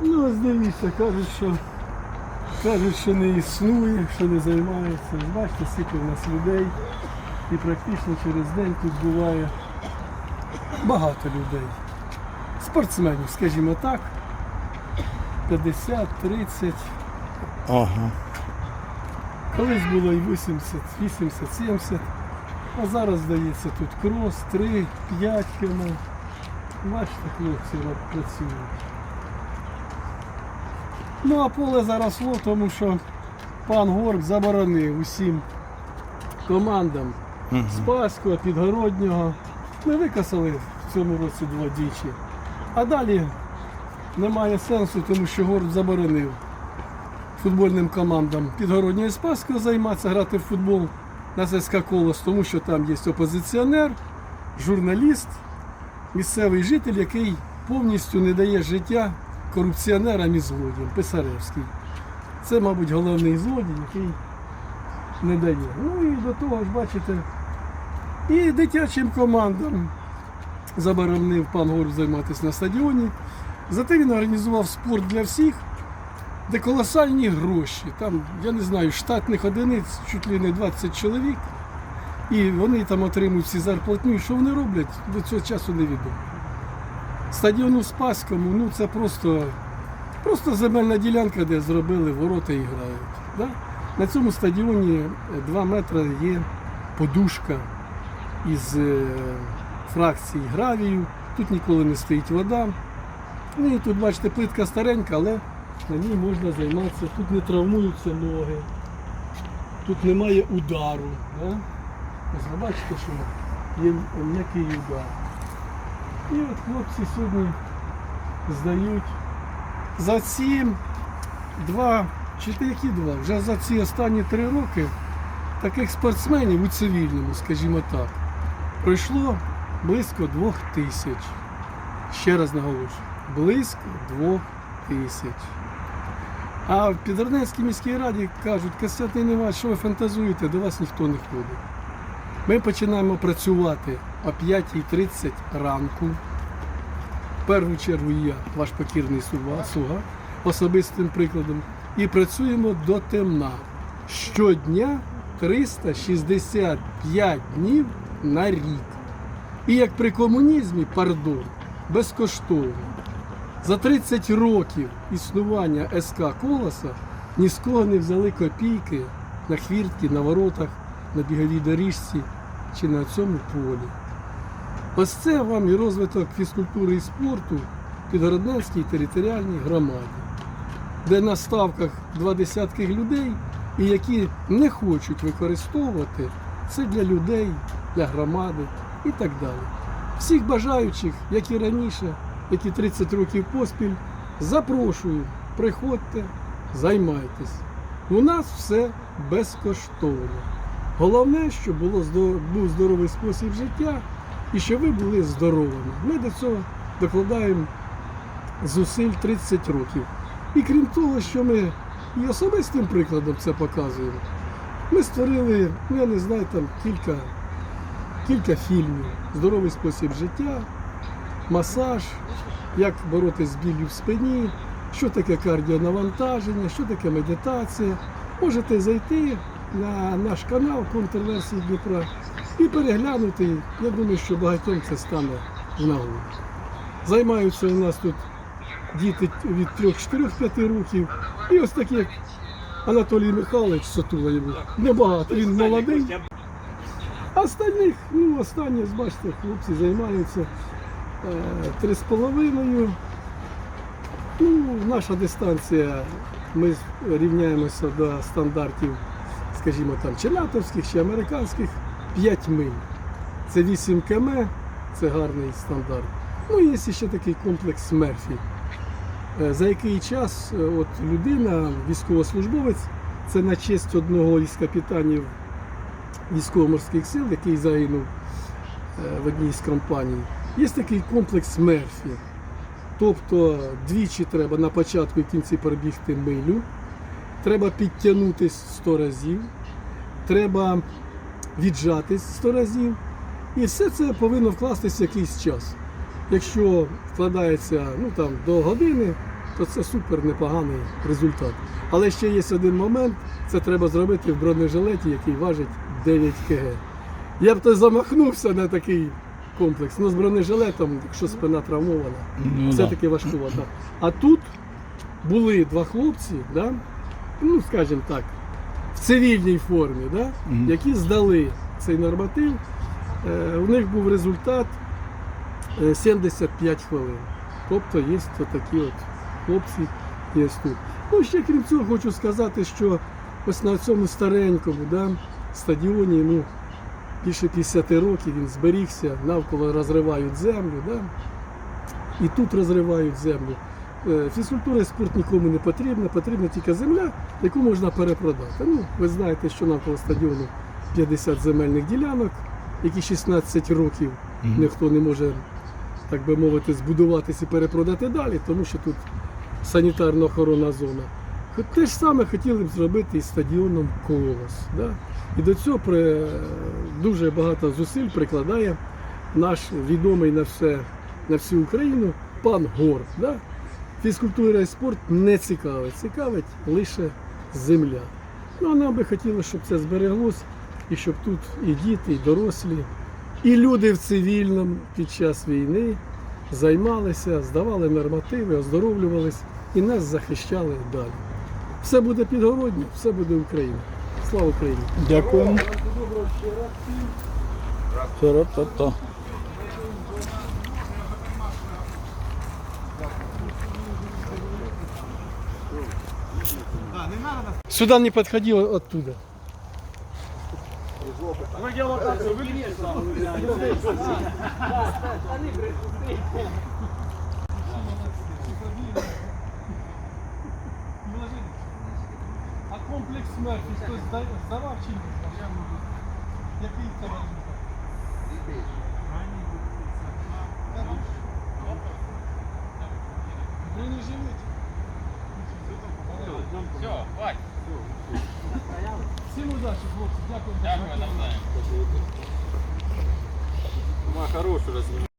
Ну, ось дивіться, кажуть, що кажуть, що не існує, що не займається. Бачите, скільки в нас людей. І практично через день тут буває багато людей. Спортсменів, скажімо так. 50, 30. Ага. Колись було і 80, 80, 70. А зараз, здається, тут крос, 3, 5 км. Бачите, хлопці працюють. Ну а поле заросло, тому що пан Горб заборонив усім командам Спаського, Підгороднього. Ми викасали в цьому році два дічі. А далі немає сенсу, тому що Горб заборонив футбольним командам Підгороднього і Спаського займатися, грати в футбол на ССК Колос, тому що там є опозиціонер, журналіст, місцевий житель, який повністю не дає життя корупціонерам і злодіям, Писаревський. Це, мабуть, головний злодій, який не дає. Ну і до того ж, бачите, і дитячим командам заборонив пан Горб займатися на стадіоні. Зате він організував спорт для всіх, де колосальні гроші. Там, я не знаю, штатних одиниць, чуть ли не 20 чоловік. І вони там отримують всі зарплатню. Що вони роблять, до цього часу невідомо. Стадіон у Спаському, ну це просто, просто земельна ділянка, де зробили ворота і грають. Да? На цьому стадіоні 2 метри є подушка із е, фракції гравію. Тут ніколи не стоїть вода. Ну і тут, бачите, плитка старенька, але на ній можна займатися. Тут не травмуються ноги, тут немає удару. Да? Ось ви бачите, що є м'який удар. І от хлопці сьогодні здають за ці два, чи ти які два, вже за ці останні три роки таких спортсменів у цивільному, скажімо так, пройшло близько двох тисяч. Ще раз наголошую, близько двох тисяч. А в Підернецькій міській раді кажуть, Костянтин Іванович, що ви фантазуєте, до вас ніхто не ходить. Ми починаємо працювати о 5.30 ранку. В першу чергу я, ваш покірний слуга, особистим прикладом. І працюємо до темна. Щодня 365 днів на рік. І як при комунізмі, пардон, безкоштовно. За 30 років існування СК Колоса ні з кого не взяли копійки на хвіртки, на воротах, на біговій доріжці чи на цьому полі. Ось це вам і розвиток фізкультури і спорту в Підгородненській територіальній громаді, де на ставках два десятки людей, і які не хочуть використовувати це для людей, для громади і так далі. Всіх бажаючих, як і раніше, які 30 років поспіль, запрошую, приходьте, займайтесь. У нас все безкоштовно. Головне, щоб було здор- був здоровий спосіб життя і щоб ви були здоровими. Ми до цього докладаємо зусиль 30 років. І крім того, що ми і особистим прикладом це показуємо, ми створили, ну я не знаю, там кілька, кілька фільмів. Здоровий спосіб життя, масаж, як боротися з біллю в спині, що таке кардіонавантаження, що таке медитація. Можете зайти на наш канал Контрверсії Дніпра і переглянути. Я думаю, що багатьом це стане в нагоду. Займаються у нас тут діти від 3-4-5 років. І ось такі, Анатолій Михайлович Сотула. Небагато, він молодий. А Остальних, ну, останні, бачите, хлопці займаються е, три з половиною. Ну, наша дистанція, ми рівняємося до стандартів, скажімо там, челятовських чи американських 5 миль. Це 8 км, це гарний стандарт. Ну, є ще такий комплекс Мерфі. Е, За який час е, от людина, військовослужбовець, це на честь одного із капітанів військово-морських сил, який загинув е, в одній з компаній. Є такий комплекс Мерфі. Тобто двічі треба на початку і кінці пробігти милю, треба підтягнутись 100 разів, треба віджатись 100 разів І все це повинно вкластися в якийсь час. Якщо вкладається ну, там, до години, то це супер непоганий результат. Але ще є один момент, це треба зробити в бронежилеті, який важить 9 кг. Я б то замахнувся на такий комплекс. Ну, з бронежилетом, якщо спина травмована, Ну, все да. важкувато. А тут були два хлопці, да? ну скажімо так, в цивільній формі, да? Мгм. які здали цей норматив. Е, у них був результат е, 75 хвилин. Тобто є такі от хлопці є тут. Ну, ще крім цього, хочу сказати, що ось на цьому старенькому да, стадіоні ну, більше 50 років він зберігся, навколо розривають землю. Да? І тут розривають землю. Е, Фізкультура і спорт нікому не потрібна, потрібна тільки земля, яку можна перепродати. Ну, ви знаєте, що навколо стадіону 50 земельних ділянок, які 16 років ніхто не може, так би мовити, збудуватися і перепродати далі, тому що тут санітарно-охоронна зона. Хо- Те ж саме хотіли б зробити і з стадіоном Колос. Да? І до цього при, дуже багато зусиль прикладає наш відомий на, все, на всю Україну пан Гор. Да? Фізкультура і спорт не цікавить, цікавить лише земля. Ну, а нам би хотілося, щоб це збереглось, і щоб тут і діти, і дорослі, і люди в цивільному під час війни займалися, здавали нормативи, оздоровлювались і нас захищали далі. Все буде підгородні, все буде Україна. Слава Україні! Дякуємо. Та-ра-та-та. Сюда не подходило оттуда. А комплекс смерті хтось здавав чи ні? Який це Бронежилет. Все, хватит. Всім удачі, хлопці. Дякую. Дякую, навзаєм. Хороший розмір.